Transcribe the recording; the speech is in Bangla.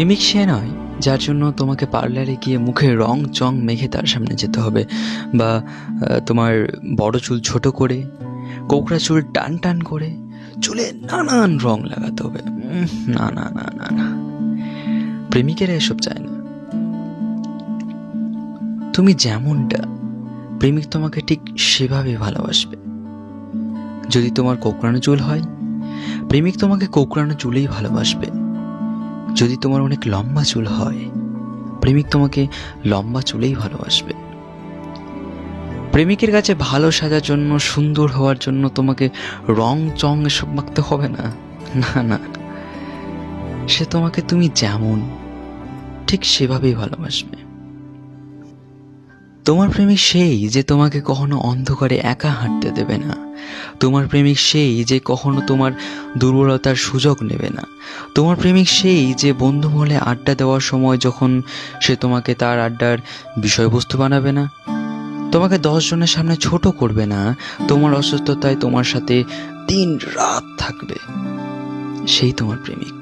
প্রেমিক সে নয়, যার জন্য তোমাকে পার্লারে গিয়ে মুখে রং, চং মেখে তার সামনে যেতে হবে। বা তোমার বড় চুল ছোট করে, কোকড়া চুল টান টান করে চুলে নানান রং লাগাতে হবে। না না না না না। প্রেমিকেরা এসব চায় না। তুমি যেমনটা, প্রেমিক তোমাকে ঠিক সেভাবে ভালোবাসবে। যদি তোমার কোকড়ানো চুল হয়, প্রেমিক তোমাকে কোকড়ানো চুলেই ভালোবাসবে। যদি তোমার অনেক লম্বা চুল হয়, প্রেমিক তোমাকে লম্বা চুলেই ভালোবাসবে। প্রেমিকের কাছে ভালো সাজার জন্য, সুন্দর হওয়ার জন্য তোমাকে রং চং এসব মাখতে হবে না। না না। সে তোমাকে তুমি যেমন, ঠিক সেভাবেই ভালোবাসবে। তোমার প্রেমিক সেই যে তোমাকে কখনো অন্ধকারে একা হাঁটতে দেবে না। তোমার প্রেমিক সেই যে কখনো তোমার দুর্বলতার সুযোগ নেবে না। তোমার প্রেমিক সেই যে বন্ধু মহলে আড্ডা দেওয়ার সময় যখন সে তোমাকে তার আড্ডার বিষয়বস্তু বানাবে না। তোমাকে দশ জনের সামনে ছোট করবে না। তোমার অসুস্থতায় তোমার সাথে দিন রাত থাকবে। সেই তোমার প্রেমিক।